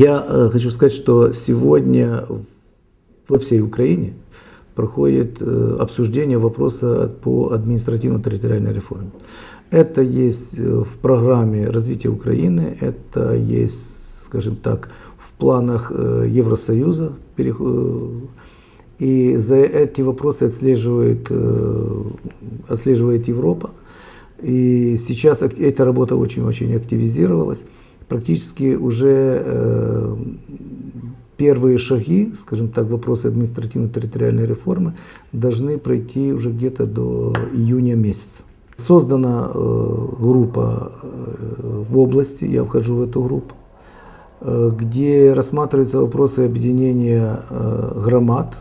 Я э, хочу сказать, что сегодня во всей Украине проходит э, обсуждение вопроса по административно-территориальной реформе. Это есть э, в программе развития Украины, это есть, скажем так, в планах Евросоюза. И за эти вопросы отслеживает, отслеживает Европа. И сейчас эта работа очень-очень активизировалась. Практически уже первые шаги, скажем так, вопросы административно-территориальной реформы должны пройти уже где-то до июня месяца. Создана э, группа э, в области, я вхожу в эту группу, э, где рассматриваются вопросы объединения громад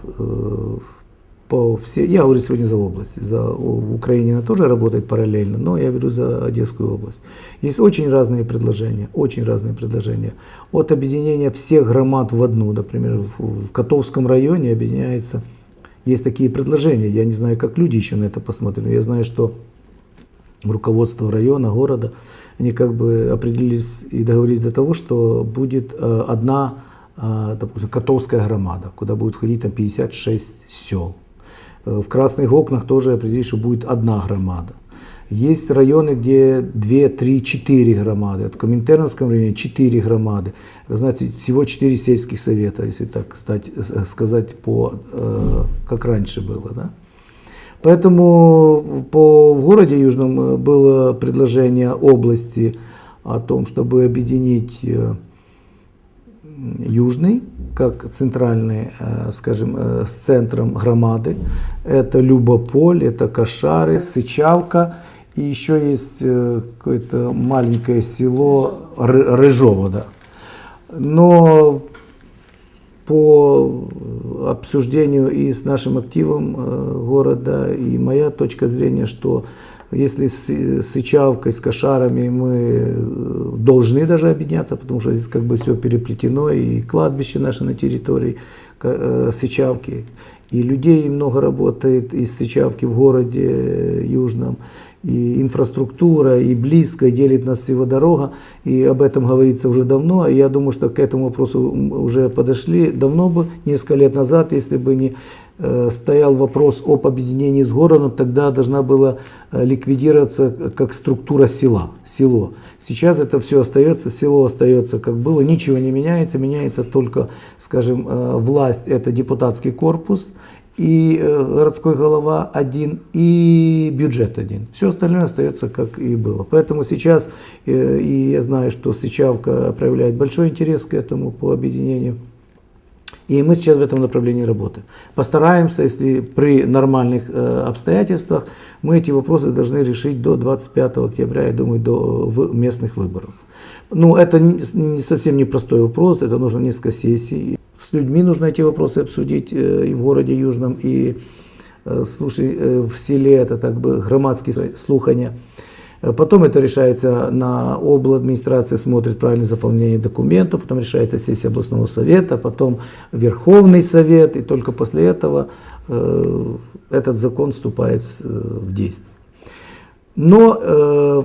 по всей, я говорю сегодня за область, за, в Украине она тоже работает параллельно, но я говорю за Одесскую область. Есть очень разные предложения, очень разные предложения. От объединения всех громад в одну, например, в, в Котовском районе объединяется, есть такие предложения, я не знаю, как люди еще на это посмотрят, но я знаю, что руководство района, города, они как бы определились и договорились до того, что будет э, одна, э, допустим, Котовская громада, куда будет входить там 56 сел. Э, в красных окнах тоже определили, что будет одна громада. Есть районы, где 2, 3, 4 громады. В Коминтерновском районе 4 громады. Это значит всего 4 сельских совета, если так кстати, сказать, по, э, как раньше было. Да? Поэтому по, в городе Южном э, было предложение области о том, чтобы объединить Южный, как центральный, э, скажем, э, с центром громады. Это Любополь, это Кошары, Сычавка. И еще есть э, какое-то маленькое село Рыжово. Да. Но по обсуждению и с нашим активом города, и моя точка зрения, что если с, с Ичавкой, с Кошарами мы э, должны даже объединяться, потому что здесь как бы все переплетено, и кладбище наше на территории э, Сычавки, и людей много работает из Сычавки в городе э, Южном, и инфраструктура, и близко, и делит нас всего дорога, и об этом говорится уже давно, и я думаю, что к этому вопросу уже подошли давно бы, несколько лет назад, если бы не стоял вопрос об объединении с городом, тогда должна была э, ликвидироваться как структура села, село. Сейчас это все остается, село остается как было, ничего не меняется, меняется только, скажем, э, власть, это депутатский корпус, и городской голова один, и бюджет один. Все остальное остается как и было. Поэтому сейчас, и я знаю, что Сычавка проявляет большой интерес к этому по объединению и мы сейчас в этом направлении работаем. Постараемся, если при нормальных э, обстоятельствах, мы эти вопросы должны решить до 25 октября, я думаю, до местных выборов. Ну, это не, совсем непростой вопрос, это нужно несколько сессий. С людьми нужно эти вопросы обсудить э, и в городе Южном, и э, слушай, в селе, это так бы громадские слухания. Потом это решается на обл. администрация, смотрит правильное заполнение документов, потом решается сессия областного совета, потом Верховный совет, и только после этого э, этот закон вступает э, в действие. Но э,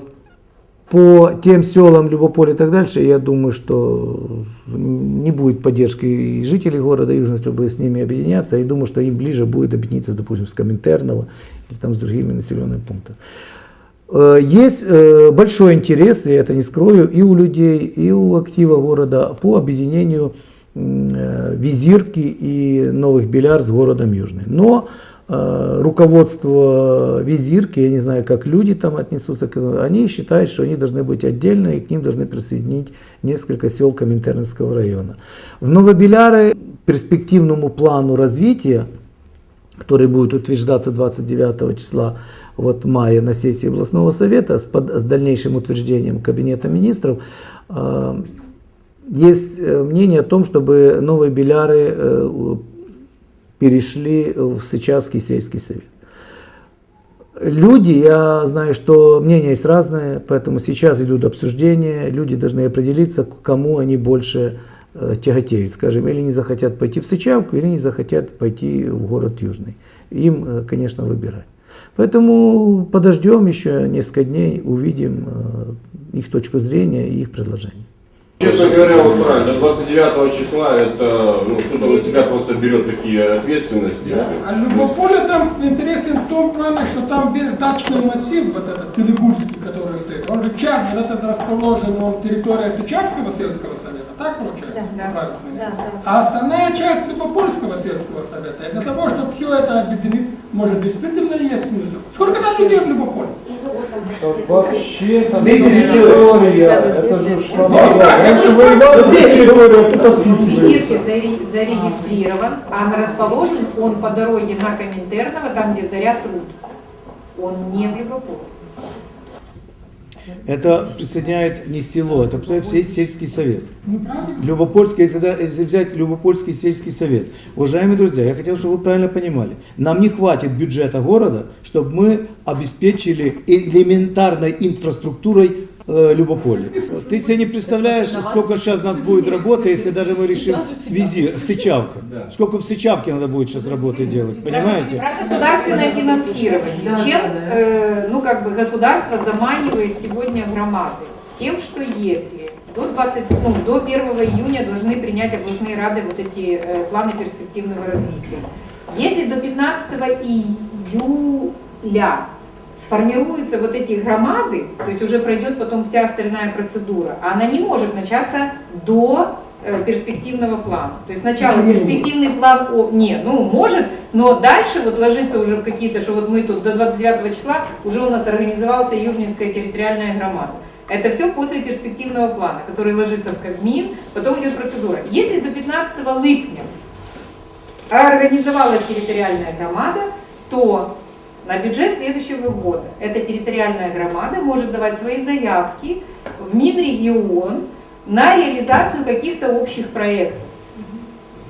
по тем селам, Любополе и так дальше, я думаю, что не будет поддержки и жителей города Южного, чтобы с ними объединяться. Я думаю, что им ближе будет объединиться, допустим, с Коминтерного или там с другими населенными пунктами. Э, есть э, большой интерес, я это не скрою, и у людей, и у актива города по объединению э, Визирки и Новых Беляр с городом Южный. Но руководство Визирки, я не знаю, как люди там отнесутся к этому, они считают, что они должны быть отдельно, и к ним должны присоединить несколько сел Коминтернского района. В Новобеляры перспективному плану развития, который будет утверждаться 29 числа, вот мая на сессии областного совета с, под, с дальнейшим утверждением Кабинета министров, э, есть э, мнение о том, чтобы новые беляры э, перешли в Сычавский сельский совет. Люди, я знаю, что мнения есть разные, поэтому сейчас идут обсуждения, люди должны определиться, кому они больше э, тяготеют, скажем, или не захотят пойти в Сычавку, или не захотят пойти в город Южный. Им, э, конечно, выбирать. Поэтому подождем еще несколько дней, увидим э, их точку зрения и их предложения. Честно говоря, вот правильно, до 29 числа это, ну, кто-то на себя просто берет такие ответственности. всё. А Любополе там интересен в том плане, что там весь дачный массив, вот этот Телегульский, который стоит, он же часть, вот этот расположен, он территория Сычавского сельского так получается? Да. Правильно. Да, да. А остальная часть Любопольского сельского совета, для того, чтобы все это объединить, может действительно есть смысл. Сколько там людей в Любополе? Вообще там территория, это же слова. Раньше воевали за территорию, а тут зарегистрирован, а расположен он по дороге на Коминтерново, там, где Заря труд. Он не в Любополе. Это присоединяет не село, это присоединяет весь сельский совет. Любопольский, если, взять Любопольский сельский совет. Уважаемые друзья, я хотел, чтобы вы правильно понимали. Нам не хватит бюджета города, чтобы мы обеспечили элементарной инфраструктурой Любополе. Ты себе не представляешь, сколько сейчас у нас будет работы, если даже мы решим в связи с Сычавкой. Сколько в Сычавке надо будет сейчас работы делать, понимаете? Про государственное финансирование. Чем, э, ну, как бы государство заманивает сегодня громады? Тем, что если до, 20, ну, до 1 июня должны принять областные рады вот эти э, планы перспективного развития. Если до 15 июля сформируются вот эти громады, то есть уже пройдет потом вся остальная процедура, а она не может начаться до э, перспективного плана. То есть сначала перспективный план, о, не, ну может, но дальше вот ложится уже в какие-то, что вот мы тут до 29 числа уже у нас организовался Южнинская территориальная громада. Это все после перспективного плана, который ложится в Кабмин, потом идет процедура. Если до 15 липня организовалась территориальная громада, то на бюджет следующего года эта территориальная громада может давать свои заявки в Минрегион на реализацию каких-то общих проектов.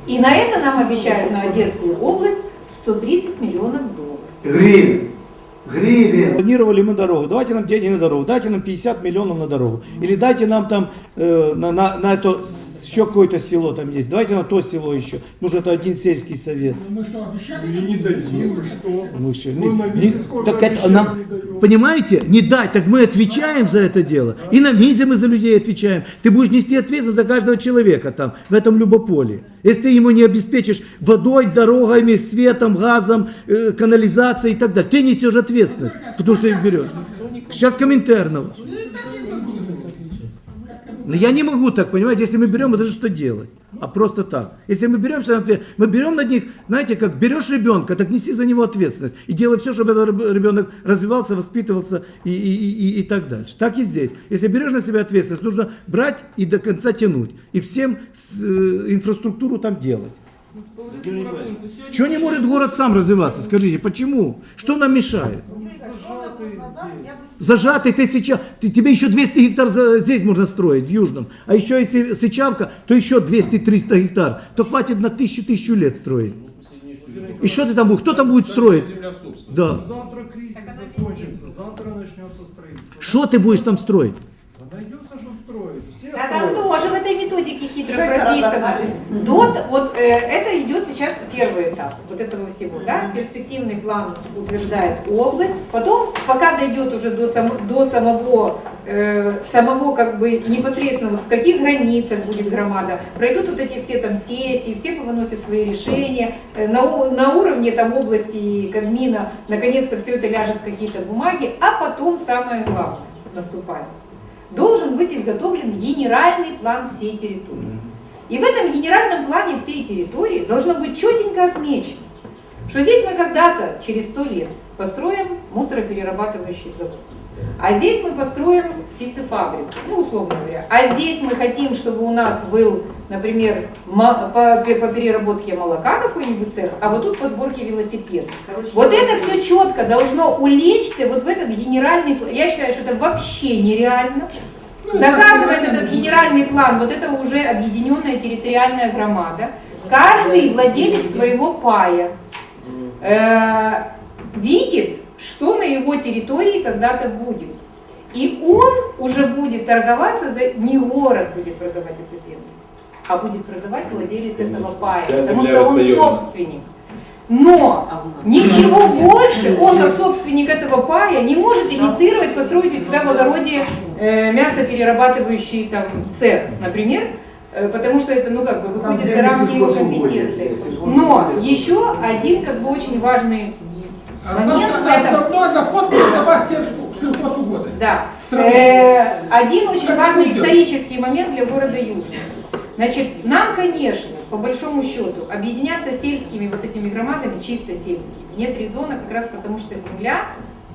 И на это нам обещают на Одесскую область 130 миллионов долларов. Гривен. Гривен. Планировали мы дорогу, давайте нам деньги на дорогу, дайте нам 50 миллионов на дорогу. Или дайте нам там э, на, на, на это еще какое-то село там есть, давайте на то село еще. Может это один сельский совет. Ну, мы что, обещали? не дадим, что? Мы еще Мы не- на не- месяц сколько так это нам, не даем. понимаете, не дать, так мы отвечаем за это дело. И на МИЗе мы за людей отвечаем. Ты будешь нести ответственность за каждого человека там, в этом любополе. Если ты ему не обеспечишь водой, дорогами, светом, газом, э, канализацией и так далее, ты несешь ответственность, потому что их берешь. Сейчас Коминтернов. Но я не могу так, понимаете, если мы берем, это же что делать? А просто так. Если мы берем, всё ответ- мы берем над них, знаете, как берешь ребенка, так неси за него ответственность. И делай все, чтобы этот реб- ребенок развивался, воспитывался и, и, и, и- так дальше. Так и здесь. Если берешь на себя ответственность, нужно брать и до конца тянуть. И всем с- э, инфраструктуру там делать. Чего не может город сам развиваться? Скажите, почему? Что нам мешает? Зажатый ты сейчас, ты, тебе еще 200 гектар за- здесь можно строить, в Южном. А еще если сычавка, то еще 200-300 гектар. То хватит на тысячу-тысячу лет строить. И что ты там будешь? Кто там будет строить? Да. Завтра кризис закончится, завтра начнется строительство. Что ты будешь там строить? А найдется, что строить. Все А там строят. тоже методике хитро прописано. До, вот э, это идет сейчас первый этап вот этого всего, да? Перспективный план утверждает область, потом, пока дойдет уже до, сам- до самого, э, самого как бы непосредственно вот в каких границах будет громада, пройдут вот эти все там сессии, все выносят свои решения, э, на, на уровне там области и Кабмина наконец-то все это ляжет в какие-то бумаги, а потом самое главное наступает должен быть изготовлен генеральный план всей территории. И в этом генеральном плане всей территории должно быть четенько отмечено, что здесь мы когда-то, через сто лет, построим мусороперерабатывающий завод. А здесь мы построим птицефабрику, ну, условно говоря. А здесь мы хотим, чтобы у нас был, например, по, переработке молока какой-нибудь цех, а вот тут по сборке велосипедов. Вот это все четко должно улечься вот в этот генеральный план. Я считаю, что это вообще нереально. Заказывает этот генеральный план, вот это уже объединенная территориальная громада. Каждый владелец своего пая э, видит, что на его территории когда-то будет. И он уже будет торговаться, за... не город будет продавать эту землю, а будет продавать владелец этого пая, потому что он остается. собственник. Но ничего больше он, как собственник этого пая, не может инициировать, построить у себя в огороде э, мясоперерабатывающий там цех, например, э, потому что это, ну, как бы, выходит за рамки его компетенции. Но еще один, как бы, очень важный А момент в этом сельхозугодие. Да. Э, Один очень важный исторический момент для города Южный. Значит, нам, конечно, по большому счету, объединяться сельскими вот этими громадами, чисто сельскими, нет резона как раз потому, что земля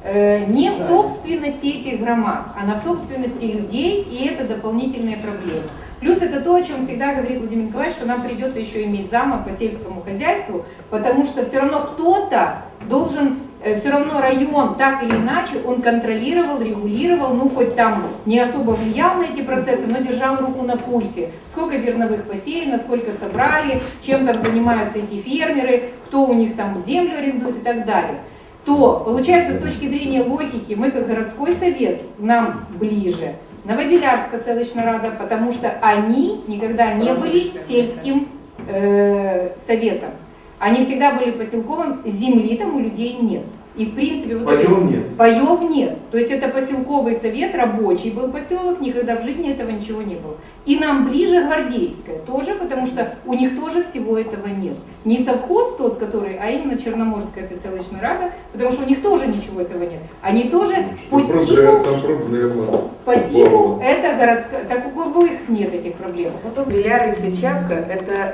э, не в собственности этих громад, она в собственности людей, и это дополнительная проблема. Плюс это то, о чем всегда говорит Владимир Николаевич, что нам придется еще иметь зама по сельскому хозяйству, потому что все равно кто-то должен, все равно район так или иначе он контролировал, регулировал, ну хоть там не особо влиял на эти процессы, но держал руку на пульсе. Сколько зерновых посеяно, сколько собрали, чем там занимаются эти фермеры, кто у них там землю арендует и так далее то получается с точки зрения логики мы как городской совет нам ближе. Новобелярска селищная рада, потому что они никогда не были сельским э, советом. Они всегда были поселковым, земли там у людей нет. И в принципе вот это- Паёв нет. Паев нет. То есть это поселковый совет, рабочий был поселок, никогда в жизни этого ничего не было. И нам ближе Гвардейская тоже, потому что у них тоже всего этого нет. Не совхоз тот, который, а именно Черноморская эта селищная рада, потому что у них тоже ничего этого нет. Они тоже по типу, Там проблема. по типу это городская, так у кого их нет этих проблем. Потом Беляр и Сычавка – это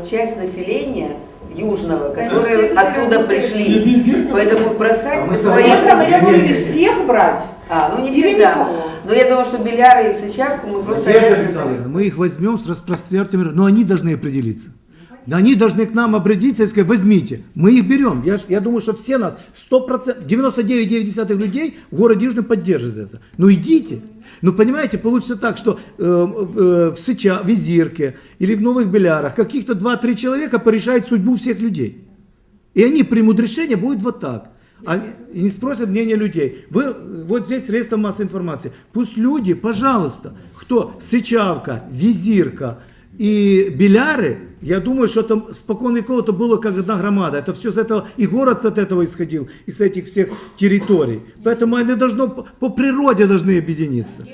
э, часть населения Южного, которые тут оттуда пришли. Поэтому бросать А мы свои... Можно, я говорю, не всех брать. А, ну не Или всегда. никого. Но я думаю, что Беляра и Сычавку мы просто... Мы их возьмем с распростертыми, но они должны определиться. Они должны к нам обратиться и сказать, возьмите. Мы их берем. Я, я думаю, что все нас, 100%, 99,9 людей в городе Южном поддержат это. Ну идите. Ну понимаете, получится так, что э, э, в Сыча, в Визирке или в Новых Белярах каких-то 2-3 человека порешают судьбу всех людей. И они примут решение, будет вот так. Они не спросят мнения людей. Вы, вот здесь средства массовой информации. Пусть люди, пожалуйста, кто Сычавка, Визирка и Беляры, я думаю, что там спокон веков это было как одна громада. Это все с этого, и город от этого исходил, из этих всех территорий. Поэтому они должно, по- по природе должны объединиться.